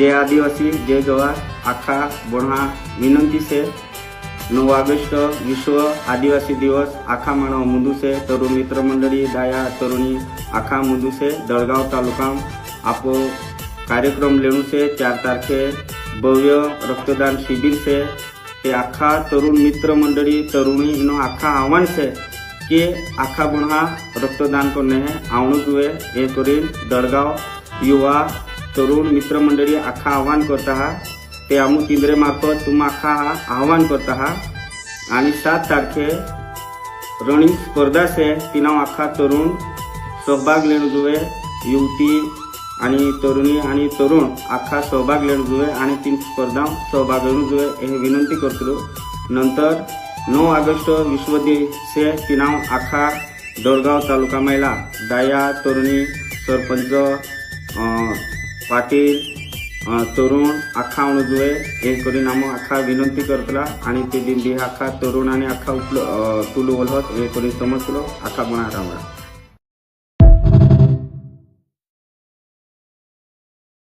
जय आदिवासी जय जवाहर आखा बोढ़ा विनंती से नौ ऑगस्ट विश्व आदिवासी दिवस आखा मानव मुंदू से तरुण मित्र मंडळी दाया तरुणी आखा मुंदू से दळगाव तालुका आपो कार्यक्रम लेणू से चार तारखे भव्य रक्तदान शिबिर से ते आखा तरुण मित्र मंडळी तरुणी इनो आखा आह्वान से कि आखा बुढ़ा रक्तदान करने हैं आवणूक हुए हे करीन दळगाव युवा तरुण मित्र मंडळी आखा आव्हान करता हा ते आमू केंद्रे मार्फत तुम आखा हा आव्हान करता हा आणि सात तारखे रनिंग स्पर्धा से तिनाव आखा तरुण सहभाग लेण जुवे युवती आणि तरुणी आणि तरुण आखा सहभाग लेण जुवे आणि तीन स्पर्धा सहभाग लेणू जुवे हे विनंती करतो नंतर नऊ ऑगस्ट विश्व से तिनाव आखा दळगाव तालुका महिला दाया तरुणी सरपंच अं, पाटील अं, तरुण आखा जुवे हे करीन आम आखा विनंती करतला आणि ते दिंडी आखा तरुण आणि आखा उपल अं, तुलू वलहत हे करीन